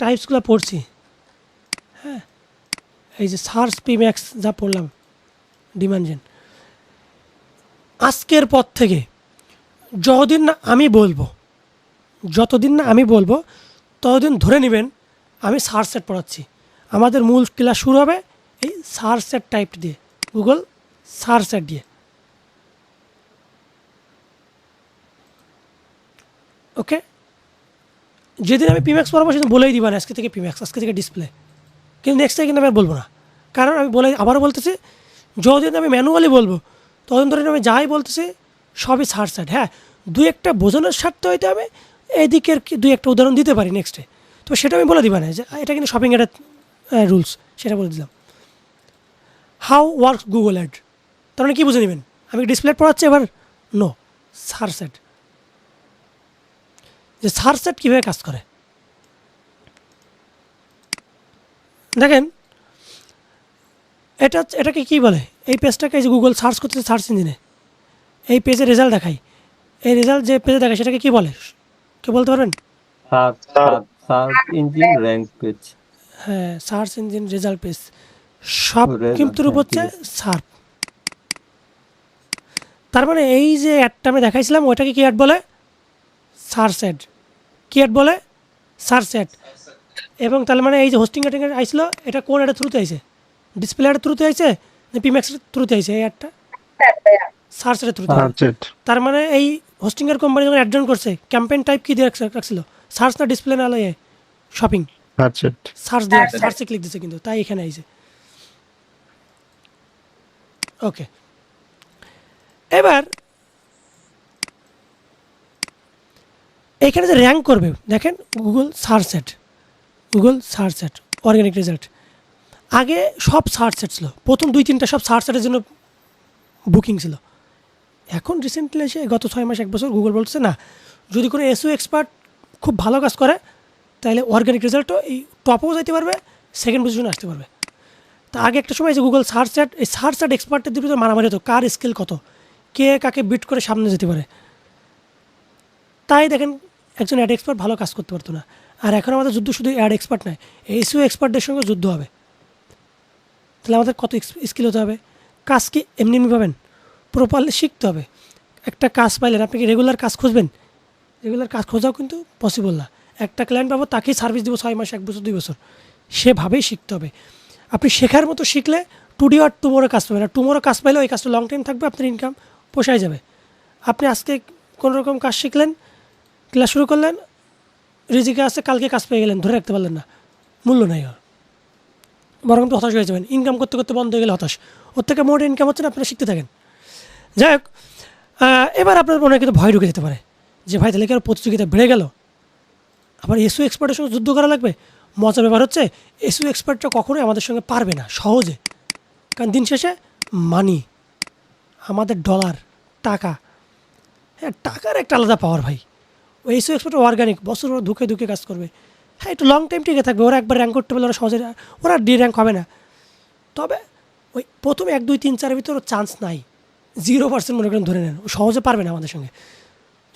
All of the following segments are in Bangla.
টাইপসগুলো পড়ছি। হ্যাঁ এই যে সার্চ পি ম্যাক্স যা পড়লাম, ডিমানজেন। আজকের পর থেকে যতদিন না আমি বলব, যতদিন না আমি বলব, ততদিন ধরে নেবেন আমি সার্চ সেট পড়াচ্ছি। আমাদের মূল ক্লাস শুরু হবে এই সার্চ সেট টাইপ দিয়ে, গুগল সার্চ সেট দিয়ে। ওকে? যেদিন আমি পিম্যাক্স পড়াবো, সেদিন বলেই দিবা না, আজকে থেকে পিম্যাক্স আজকে থেকে ডিসপ্লে কিন্তু নেক্সট টাইম কিন্তু আমি আর বলব না। কারণ আমি বলে, আবারও বলতেছি, যতদিন আমি ম্যানুয়ালি বলব, ততদিন ধরে আমি যাই বলতেছি, সবই সার সাইড হ্যাঁ দু একটা বোঝানোর স্বার্থে হইতে হবে, এদিকের দুই একটা উদাহরণ দিতে পারি নেক্সটে তো সেটা আমি বলে দিবা না, যে, এটা কিন্তু শপিং এর রুলস সেটা বলে দিলাম। হাউ ওয়ার্ক গুগল অ্যাড তার মানে কী বুঝে নেবেন? আমি ডিসপ্লে পড়াচ্ছি এবার? নো সার সেট যে সার্চ সেট কীভাবে কাজ করে? দেখেন এটা এটাকে কি বলে? এই পেজটাকে যে গুগল সার্চ করতেছে সার্চ ইঞ্জিনে এই পেজে রেজাল্ট দেখাই এই রেজাল্ট যে পেজে দেখায় সেটাকে কি বলে? কে বলতে পারবেন? সার্চ ইঞ্জিন র্যাঙ্ক পেজ হ্যাঁ সার্চ ইঞ্জিন রেজাল্ট পেজ সব কিন্তু হ্যাঁ, হচ্ছে সার্প তার মানে এই যে অ্যাডটা আমি দেখাইছিলাম ওইটাকে কি অ্যাড বলে? সার্চ অ্যাড কি অ্যাড বলে? সার্চ অ্যাড এবং তাহলে মানে এই যে হোস্টিং অ্যাডিং আইছিল এটা কোন অ্যাডের থ্রুতে আইছে? ডিসপ্লে অ্যাডের থ্রুতে আইছে না পিম্যাক্সের থ্রুতে আইছে? এই অ্যাডটা সার্চ অ্যাডের থ্রুতে তার মানে এই হোস্টিং এর কোম্পানি যখন অ্যাড করছে ক্যাম্পেইন টাইপ কি দিয়ে রাখছে- রাখছিল? সার্চ না ডিসপ্লে না লয়ে শপিং সার্চ দিয়ে সার্চে ক্লিক দিছে কিন্তু তাই এখানে আইছে। ওকে এবার এখানে যে র্যাঙ্ক করবে, দেখেন Google search set Google search set organic result আগে সব সার্চ সেট ছিল, প্রথম দুই তিনটা সব সার্চ সেটের জন্য বুকিং ছিল। এখন রিসেন্টলি এসে গত ছয় মাস, এক বছর গুগল বলছে না, যদি কোনো এসও এক্সপার্ট খুব ভালো কাজ করে, তাহলে অর্গানিক রেজাল্টও এই টপও যেতে পারবে সেকেন্ড পজিশনে আসতে পারবে। তা আগে একটা সময় যে গুগল সার্চ অ্যাড এই সার্চ অ্যাড এক্সপার্টের ভিতরে মারামারি হতো, কার স্কিল কত, কে কাকে বিট করে সামনে যেতে পারে। তাই দেখেন একজন অ্যাড এক্সপার্ট ভালো কাজ করতে পারতো না। আর এখন আমাদের যুদ্ধ শুধু অ্যাড এক্সপার্ট নয় এসিও এক্সপার্টদের সঙ্গে যুদ্ধ হবে। তাহলে আমাদের কত স্কিল হতে হবে? কাজ কি এমনি এমনি পাবেন? প্রপারলি শিখতে হবে। একটা কাজ পাইলেন, আপনি কি রেগুলার কাজ খুঁজবেন? রেগুলার কাজ খোঁজাও কিন্তু পসিবল না। একটা ক্লায়েন্ট পাবো, তাকেই সার্ভিস দেবো ছয় মাস, এক বছর, দুই বছর। সেভাবেই শিখতে হবে। আপনি শেখার মতো শিখলে টুডি আর টুমোরো কাজ পাবেন। আর টুমোরো কাজ পাইলে ওই কাজটা লং টাইম থাকবে, আপনার ইনকাম পোষায় যাবে। আপনি আজকে কোনো রকম কাজ শিখলেন ক্লাস শুরু করলেন, রিজিকে আসছে কালকে কাজ পেয়ে গেলেন, ধরে রাখতে পারলেন না। মূল্য নাই ওর। বরং তো হতাশ হয়ে যাবেন। ইনকাম করতে করতে বন্ধ হয়ে গেলে হতাশ। ওর থেকে মোট ইনকাম হচ্ছে না, আপনারা শিখতে থাকেন। যাই হোক এবার আপনার মনে কিন্তু ভয় ঢুকে যেতে পারে। যে ভাই, তাহলে কি আর প্রতিযোগিতা বেড়ে গেল? আবার এসও এক্সপার্টের সঙ্গে যুদ্ধ করা লাগবে? মজার ব্যাপার হচ্ছে এসও এক্সপার্টটা কখনোই আমাদের সঙ্গে পারবে না, সহজে। কারণ দিন শেষে মানি আমাদের ডলার টাকা। হ্যাঁ টাকার একটা আলাদা পাওয়ার ভাই। ওই এসও এক্সপার্ট অর্গানিক বছর ওরা ধুকে ধুকে কাজ করবে। হ্যাঁ একটু লং টাইম টিকে থাকবে, ওরা একবার র্যাঙ্ক করতে পারলে ওরা সহজে, ওরা ডি র্যাঙ্ক হবে না। তবে ওই প্রথম এক, দুই, তিন, চারের ভিতরে চান্স নাই। জিরো পার্সেন্ট মনে করেন ধরে নেন, ও সহজে পারবে না আমাদের সঙ্গে।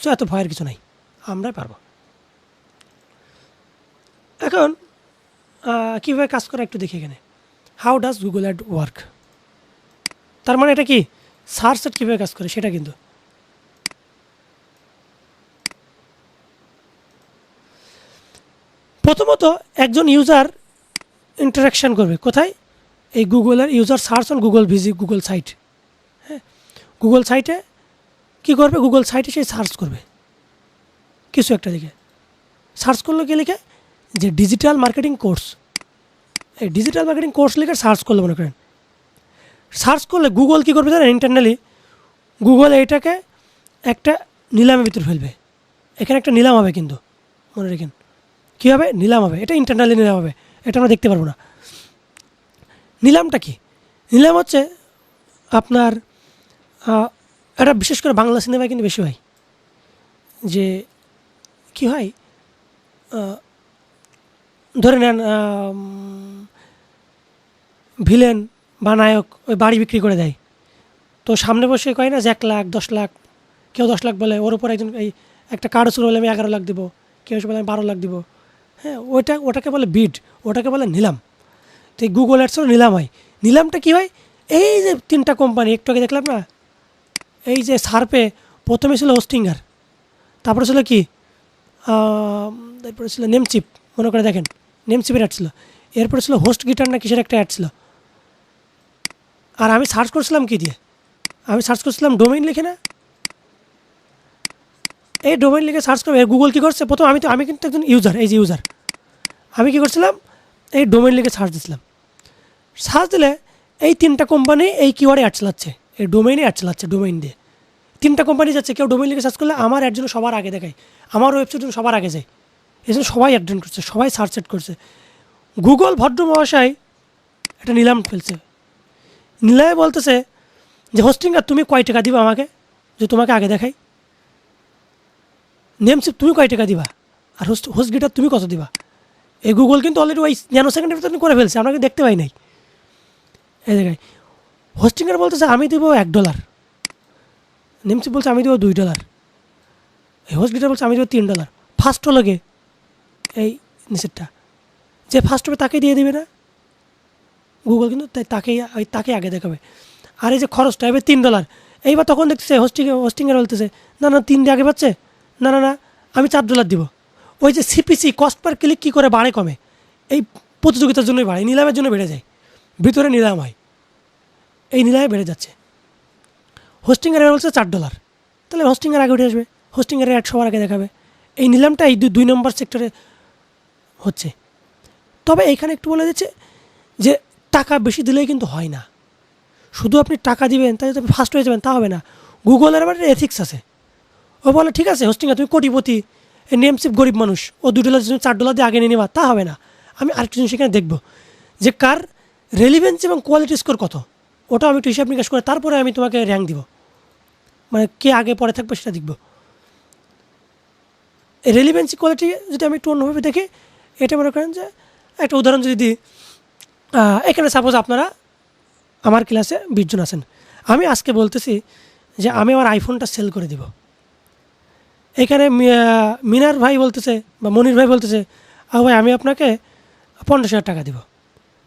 সো এত ভয়ের কিছু নাই, আমরাই পারব। এখন কীভাবে কাজ করে একটু দেখি এখানে। How does Google ad work তার মানে এটা কি? সার্চ কীভাবে কাজ করে, সেটা কিন্তু। প্রথমত একজন ইউজার ইন্টারাকশান করবে। কোথায়? এই গুগলের user search on Google visit Google site হ্যাঁ? গুগল সাইটে কী করবে? গুগল সাইটে সে সার্চ করবে। কিছু একটা দিকে সার্চ করল কি লিখে? যে ডিজিটাল মার্কেটিং কোর্স এই ডিজিটাল মার্কেটিং কোর্স লিখে সার্চ করল মনে করেন। সার্চ করলে গুগল কী করবে জানেন? ইন্টারনালি গুগল এইটাকে একটা নিলামের ভিতরে ফেলবে। এখানে একটা নিলাম হবে কিন্তু। মনে রাখেন। কী হবে? নিলাম হবে। এটা ইন্টারনালি নিলাম হবে। এটা আমরা দেখতে পারব না। নিলামটা কি? নিলাম হচ্ছে আপনার এটা বিশেষ করে বাংলা সিনেমায় কিন্তু বেশি হয়। যে কি হয়? ধরে নেন ভিলেন বা নায়ক ওই বাড়ি বিক্রি করে দেয়। তো সামনে বসে কয় না যে এক লাখ, দশ লাখ, কেউ দশ লাখ বলে, ওর উপর একজন, এই একটা কার্ড শুরু হলে আমি এগারো লাখ দিব, কেউ বলে আমি বারো লাখ দিব। হ্যাঁ ওটা, ওটাকে বলে বিড ওটাকে বলে নিলাম। তো এই গুগল অ্যাডসেরও নিলাম হয়। নিলামটা কী হয়? এই যে তিনটা কোম্পানি একটু আগে দেখলাম না? এই যে সার্পে প্রথমে ছিল হোস্টিঙ্গার তারপরে ছিল কি? তারপরে ছিল নেমচিপ মনে করে দেখেন নেমচিপের অ্যাড ছিল। এরপরে ছিল হোস্ট গিটার না কিসের একটা অ্যাড ছিল? আর আমি সার্চ করছিলাম কী দিয়ে? আমি সার্চ করছিলাম ডোমেইন লিখে না? এই ডোমেইন লিখে সার্চ করবে গুগল কী করছে? প্রথম আমি তো, আমি কিন্তু একজন ইউজার এই যে ইউজার আমি কী করছিলাম? এই ডোমেইন লিখে সার্চ দিছিলাম। সার্চ দিলে এই তিনটা কোম্পানি এই কিওয়ার্ডে অ্যাড চালাচ্ছে, এই ডোমেইনে অ্যাড চালাচ্ছে ডোমেইন দিয়ে। তিনটা কোম্পানি যাচ্ছে, কেউ ডোমেইন লিখে সার্চ করলে আমার অ্যাড জন্য সবার আগে দেখায়, আমার ওয়েবসাইট জন্য সবার আগে যায়। এই জন্য সবাই অ্যাড করছে, সবাই সার্চ সেট করছে। গুগল ভদ্র মহাশয় একটা নিলাম ফেলছে। নিলামে বলতেছে যে, হোস্টিং, আর তুমি কয় টাকা দিবা আমাকে? যে তোমাকে আগে দেখাই নেমসিপ তুমি কয় টাকা দিবা? আর হোস্ট হোস্ট গিটার তুমি কত দিবা? এই গুগল কিন্তু অলরেডি ওই ন্যানো সেকেন্ডের ভিতরে করে ফেলছে, আমরা দেখতে পাই নাই। এই জায়গায়। হোস্টিংয়ের বলতেছে, আমি দেবো এক ডলার নেমসিপ বলছে, আমি দেবো দুই ডলার এই হোস্ট গিটার বলছে, আমি দেবো তিন ডলার ফার্স্ট হলো গে এই নিচেরটা যে ফার্স্ট হবে তাকে দিয়ে দিবে না? গুগল কিন্তু তাই তাকেই, ওই তাকে আগে দেখাবে। আর এই যে খরচটা, এবার তিন ডলার এইবার তখন দেখতেছে, হোস্টিং হোস্টিংয়ের বলতেছে, না না, তিন দিয়ে আগে পাচ্ছে? না না না, আমি চার ডলার দিব। ওই যে সিপিসি কস্ট পার ক্লিক কী করে বাড়ে কমে? এই প্রতিযোগিতার জন্যই বাড়ে নিলামের জন্য বেড়ে যায়। ভিতরে নিলাম হয়। এই নিলামে বেড়ে যাচ্ছে। হোস্টিংয়ের বলছে চার ডলার তাহলে হোস্টিংয়ের আগে উঠে আসবে। হোস্টিংয়ের অ্যাড সবার আগে দেখাবে। এই নিলামটা এই দুই- দুই নম্বর সেক্টরে হচ্ছে। তবে এখানে একটু বলে দিচ্ছে যে, টাকা বেশি দিলেই কিন্তু হয় না। শুধু আপনি টাকা দিবেন তাই আপনি ফার্স্ট হয়ে যাবেন, তা হবে না। গুগলের আবার এথিক্স আছে। ও বলে, ঠিক আছে হোস্টিংয়ে তুমি কোটিপতি নেমসিপ গরিব মানুষ। ও দু ডলার তুমি চার ডলার দিয়ে আগে নিয়ে নেবা, তা হবে না। আমি আরেকটু জিনিস সেখানে দেখব, যে কার রেলিভেন্স এবং কোয়ালিটি স্কোর কত ওটা আমি একটু হিসাব নিকাশ করে তারপরে আমি তোমাকে র্যাঙ্ক দিব। মানে কে আগে পরে থাকবে সেটা দেখব। রেলিভেন্সি কোয়ালিটি যদি আমি একটু অন্যভাবে দেখি, এটা মনে করেন যে, একটা উদাহরণ যদি এখানে সাপোজ আপনারা আমার ক্লাসে বিশজন আছেন। আমি আজকে বলতেছি যে, আমি আমার আইফোনটা সেল করে দিব। এখানে মিনার ভাই বলতেছে বা মনির ভাই বলতেছে, আহ ভাই, আমি আপনাকে পঞ্চাশ হাজার টাকা দিব।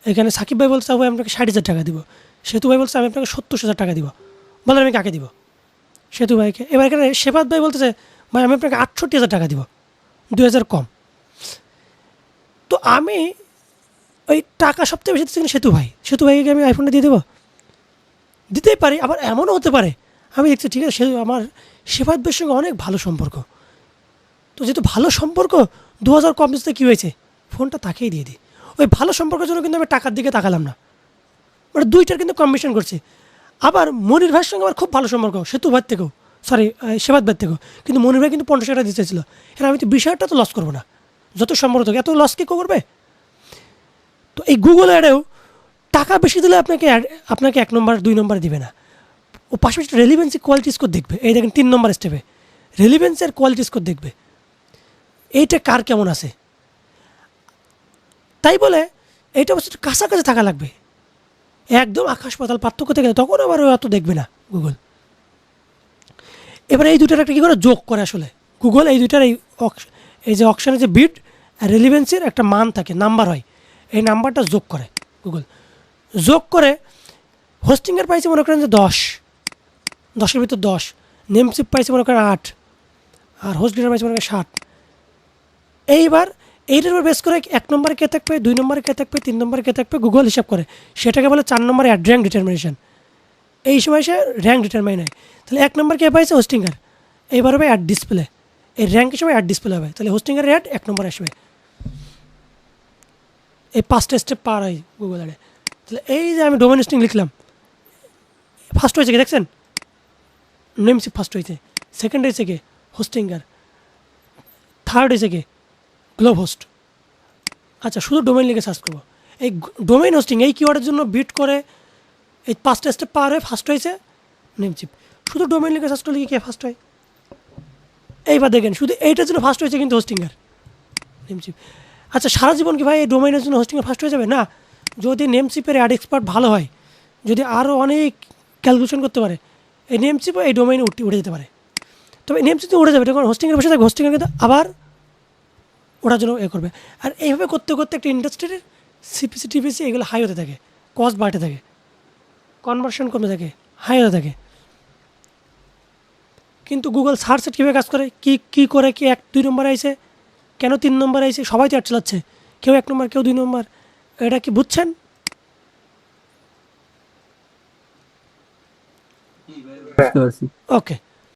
এখানে সাকিব ভাই বলছে, আহ ভাই আপনাকে ষাট হাজার টাকা দিব। সেতু ভাই বলছে, আমি আপনাকে সত্তর হাজার টাকা দিব। বলেন, আমি কাকে দিব? সেতু ভাইকে। এবার এখানে শেফাত ভাই বলতেছে, ভাই, আমি আপনাকে আটষট্টি হাজার টাকা দিব। দু হাজার কম। তো আমি ওই টাকা সবচেয়ে বেশি দিচ্ছে সেতু ভাই। সেতু ভাইকে আমি আইফোনটা দিয়ে দেবো? দিতেই পারি, আবার এমনও হতে পারে আমি দেখছি, ঠিক আছে, সে আমার শেফাত ভাইয়ের সঙ্গে অনেক ভালো সম্পর্ক। তো যেহেতু ভালো সম্পর্ক দু হাজার কম দিতে কী হয়েছে? ফোনটা তাকেই দিয়ে দিই। ওই ভালো সম্পর্কের জন্য কিন্তু আমি টাকার দিকে তাকালাম না। মানে দুইটার কিন্তু কম্বিনেশন করছে। আবার মনির ভাইয়ের সঙ্গে আমার খুব ভালো সম্পর্ক, সেতু ভাই থেকেও। সরি সেবাদ ভাই থেকেও। কিন্তু মনির ভাই কিন্তু পঞ্চাশ টাকা দিতে ছিল এখানে আমি তো হাজারটা তো লস করব না। যত সম্পর্ক থাকে, এত লস কি করবে? তো এই গুগল অ্যাডেও টাকা বেশি দিলে আপনাকে আপনাকে এক নম্বর দুই নম্বর দিবে না। ও পাশাপাশি রেলিভেন্সি কোয়ালিটি স্কোর দেখবে। এই দেখেন তিন নম্বর স্টেপে রেলিভেন্সি আর কোয়ালিটি স্কোর দেখবে। এইটা কার কেমন আছে? তাই বলে এইটা অবশ্য কাছাকাছি থাকা লাগবে। একদম আকাশ পাতাল পার্থক্য থেকে তখন আবার ও অত দেখবে না গুগল এবার এই দুটার একটা কী করে যোগ করে আসলে? গুগল এই দুটার এই এই যে অপশানে যে বিড আর রেলিভেন্সির একটা মান থাকে নাম্বার হয়। এই নাম্বারটা যোগ করে গুগল যোগ করে হোস্টিংয়ের পাইছে মনে করেন যে দশ। দশের ভিতর দশ। নেমসিপ পাইছে মনে করেন আট। আর হোস্ট গিটার পাইছে মনে করেন ষাট এইবার এইটার উপর বেস করে এক নম্বরে কে থাকবে, দুই নম্বরে কে থাকবে, তিন নম্বরে কে থাকবে গুগল হিসাব করে। সেটাকে বলে চার নম্বরে অ্যাড র্যাঙ্ক ডিটারমিনেশন এই সময় সে র্যাঙ্ক ডিটারমাইন হয়। তাহলে এক নম্বর কে পাইছে হোস্টিংয়ার এইবার হবে অ্যাড ডিসপ্লে এই র্যাঙ্ক হিসেবে অ্যাড ডিসপ্লে হবে। তাহলে হোস্টিংয়ের অ্যাড এক নম্বর আসবে। এই পাঁচটা স্টেপ পার হয় গুগল অ্যাডে তাহলে এই যে আমি ডোমেন হোস্টিং লিখলাম। ফার্স্ট হয়েছে কি দেখছেন? নেমসিপ ফার্স্ট হয়েছে সেকেন্ড হয়েছে কে হোস্টিঙ্গার থার্ড হয়েছে কে গ্লোব হোস্ট আচ্ছা শুধু ডোমেইন লিখে সার্চ করব। এই ডোমেইন হোস্টিং এই কিওয়ার্ডের জন্য বিট করে এই পাঁচটা স্টেপ পার হয়ে ফার্স্ট হয়েছে নেমচিপ শুধু ডোমেইন লিখে সার্চ করলে কি ফার্স্ট হয়? এইবার দেখেন, শুধু এইটার জন্য ফার্স্ট হয়েছে কিন্তু হোস্টিংয়ের নেমচিপ আচ্ছা সারা জীবন কি ভাই এই ডোমেইনের জন্য হোস্টিংয়ে ফার্স্ট হয়ে যাবে? না। যদি নেমচিপের অ্যাড এক্সপার্ট ভালো হয়, যদি আরও অনেক ক্যালকুলেশন করতে পারে এই নেমচিপও এই ডোমেইনে উঠে উঠে যেতে পারে। তবে নেমচিপ তো উঠে যাবে তখন হোস্টিংয়ের বসে থাকবে হোস্টিংয়ের কিন্তু আবার ওটার জন্য এ করবে। আর এইভাবে করতে করতে একটা ইন্ডাস্ট্রির সিপিসি টিপিসি এগুলো হাই হতে থাকে কস্ট বাড়তে থাকে কনভার্সন কমে থাকে হাই হতে থাকে। কিন্তু গুগল সার্চ কীভাবে কাজ করে, কি কি করে, কি এক, দুই নম্বর আইছে, কেন তিন নম্বর আইছে, সবাই তো অ্যাড চালাচ্ছে, কেউ এক নম্বর কেউ দুই নম্বর এটা কি বুঝছেন? বুঝতে পারছি ওকে